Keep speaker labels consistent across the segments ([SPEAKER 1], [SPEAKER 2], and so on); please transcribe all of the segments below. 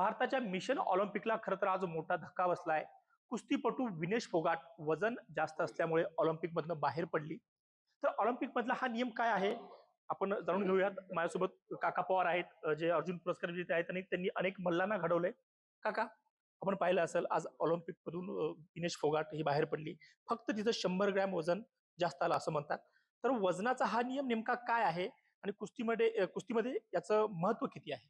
[SPEAKER 1] भारताच्या मिशन ऑलिम्पिकला खरं तर आज मोठा धक्का बसलाय. कुस्तीपटू विनेश फोगाट वजन जास्त असल्यामुळे ऑलिम्पिकमधनं बाहेर पडली. तर ऑलिम्पिकमधला हा नियम काय आहे? आपण जाणून घेऊयात. माझ्यासोबत काका पवार आहेत जे अर्जुन पुरस्कार विजेते आहेत आणि त्यांनी अनेक मल्लांना घडवले काका आपण पाहिलं असेल आज ऑलिम्पिक मधून विनेश फोगाट ही बाहेर पडली. फक्त तिथं शंभर ग्रॅम वजन जास्त आलं असं म्हणतात. तर वजनाचा हा नियम नेमका काय आहे? आणि कुस्तीमध्ये कुस्तीमध्ये याचं महत्त्व किती आहे?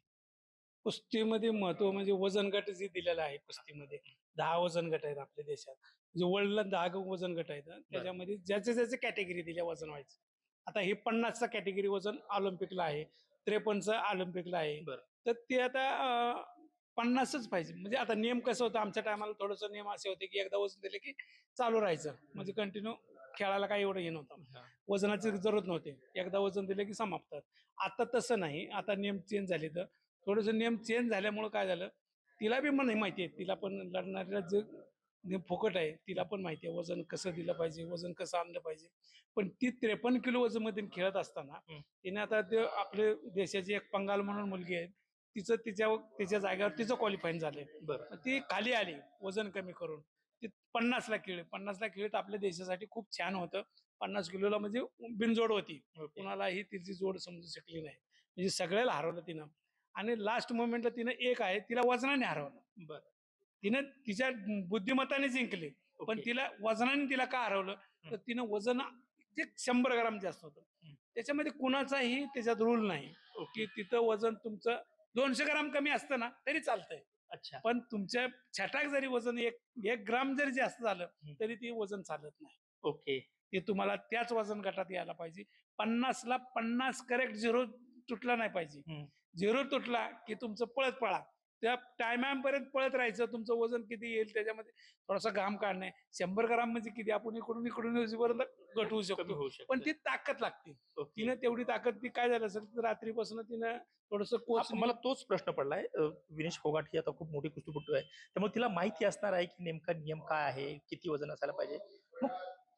[SPEAKER 2] कुस्तीमध्ये महत्त्व म्हणजे वजन गट जे दिलेलं आहे कुस्तीमध्ये दहा वजन गट आहेत आपल्या देशात. म्हणजे वर्ल्डला दहा वजन गट आहेत त्याच्यामध्ये ज्याचे ज्याचे कॅटेगरी दिल्या वजन व्हायचं. आता हे पन्नासचा कॅटेगरी वजन ऑलिम्पिकला आहे त्रेपन्नचं ऑलिम्पिकला आहे. तर ते आता पन्नासच पाहिजे. म्हणजे आता नियम कसं होतं आमच्या टायमाला थोडस नियम असे होते की एकदा वजन दिले की चालू राहायचं. म्हणजे कंटिन्यू खेळायला काही एवढं हे नव्हतं. वजनाची जरूरत नव्हती. एकदा वजन दिलं की समाप्त. आता तसं नाही. आता नियम चेंज झाले तर थोडस नियम चेंज झाल्यामुळं काय झालं तिला बी मला माहिती आहे. तिला पण लढणाऱ्याला जे नियम फुकट आहे तिला पण माहिती आहे वजन कसं दिलं पाहिजे वजन कसं आणलं पाहिजे. पण ती त्रेपन्न किलो वजनमध्ये खेळत असताना. तिने आता ते आपले देशाची एक पंगाल म्हणून मुलगी आहे तिचं तिच्या तिच्या जागेवर तिचं क्वालिफाईन झालंय. ती खाली आली वजन कमी करून. ती पन्नासला खेळली. पन्नासला खेळत आपल्या देशासाठी खूप छान होतं. पन्नास किलोला म्हणजे बिनजोड होती. कुणालाही तिची जोड समजू शकली नाही. म्हणजे सगळ्याला हरवलं तिनं. आणि लास्ट मोमेंटला तिनं एक आहे तिला वजनाने हरवलं.
[SPEAKER 1] बरं.
[SPEAKER 2] तिनं तिच्या बुद्धिमत्ताने जिंकली पण. तिला वजनाने तिला का हरवलं? तर तिनं वजन जे शंभर ग्राम जास्त होतं. त्याच्यामध्ये कुणाचाही त्याच्यात रूल नाही. की तिथं वजन तुमचं दोनशे ग्राम कमी असतं ना तरी चालतंय.
[SPEAKER 1] अच्छा.
[SPEAKER 2] पण तुमच्या छटाक जरी वजन एक एक ग्राम जरी जास्त झालं. तरी ते वजन चालत नाही.
[SPEAKER 1] ओके.
[SPEAKER 2] ते तुम्हाला त्याच वजन गटात यायला पाहिजे. पन्नासला पन्नास करेक्ट झिरो तुटला नाही पाहिजे. झिरो तुटला की तुमचं पळत पळा. त्या टायमापर्यंत पळत राहायचं तुमचं वजन किती येईल त्याच्यामध्ये थोडासा घाम काढणे. शंभर ग्राम म्हणजे किती? आपण इकडून इकडून घटवू शकतो. पण ती ताकद लागते. तिनं तेवढी ताकद ती काय झालं असेल तर रात्रीपासून तिनं थोडस कोच
[SPEAKER 1] मला तोच प्रश्न पडलाय. विनेश फोगाट ही आता खूप मोठी कुस्तीपटू आहे. त्यामुळे तिला माहिती असणार आहे की नेमका नियम काय आहे किती वजन असायला पाहिजे. मग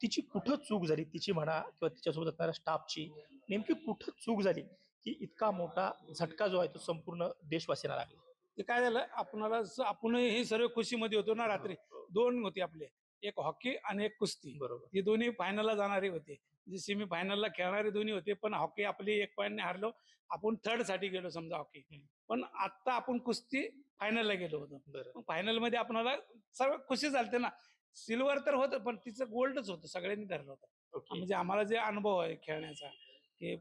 [SPEAKER 1] तिची कुठं चूक झाली? तिची म्हणा किंवा तिच्यासोबत असणाऱ्या स्टाफची नेमकी कुठं चूक झाली? की इतका मोठा झटका जो आहे तो संपूर्ण देशवासियांना लागला.
[SPEAKER 2] ते काय झालं आपणाला आपण हे सर्व खुशीमध्ये होतो ना रात्री. दोन होते आपले. एक हॉकी आणि एक कुस्ती.
[SPEAKER 1] बरोबर.
[SPEAKER 2] हे दोन्ही फायनलला जाणारे होते. जे सेमी फायनलला खेळणारे दोन्ही होते पण हॉकी आपली एक पॉईंटने हारलो. आपण थर्डसाठी गेलो समजा हॉकी. पण आता आपण कुस्ती फायनलला गेलो होतो.
[SPEAKER 1] बरं.
[SPEAKER 2] फायनलमध्ये आपणाला सर्व खुशी झालते ना. सिल्वर तर होतं पण तिचं गोल्डच होतं. सगळ्यांनी धरलं होतं. म्हणजे आम्हाला जे अनुभव आहे खेळण्याचा की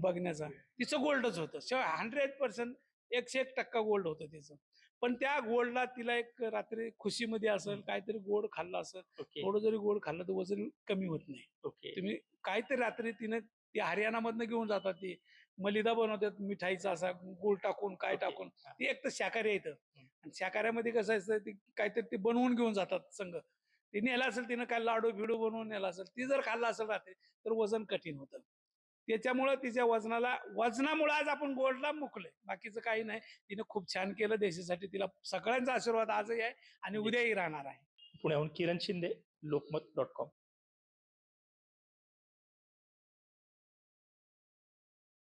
[SPEAKER 2] बघण्याचा. तिचं गोल्डच होतं. शिवाय हंड्रेड पर्सेंट एकशे एक टक्का गोल्ड होतं तिचं. पण त्या गोल्डला तिला एक रात्री खुशीमध्ये असेल काहीतरी गोड खाल्लं असेल थोडं जरी गोड खाल्लं तर वजन कमी होत नाही.
[SPEAKER 1] ओके.
[SPEAKER 2] तुम्ही काहीतरी रात्री तिने ती हरियाणामधनं घेऊन जातात ती. मलिदा बनवतात मिठाईचा असा गुळ टाकून काय. टाकून. ती एक तर शाकाहारी येतं आणि शाकाहाऱ्यामध्ये कसं असतं ती काहीतरी ते बनवून घेऊन जातात संघ. ती नेला असेल तिनं काय लाडू बिडू बनवून नेला असेल ती जर खाल्ला असेल रात्री तर वजन कठीण होतं. त्याच्यामुळं तिच्या वजनाला वजनामुळे आज आपण गोल्डला मुकलोय. बाकीचं काही नाही. तिने खूप छान केलं देशासाठी. तिला सगळ्यांचा आशीर्वाद आजही आहे आणि उद्याही राहणार आहे.
[SPEAKER 1] पुण्याहून किरण शिंदे लोकमत डॉट कॉम.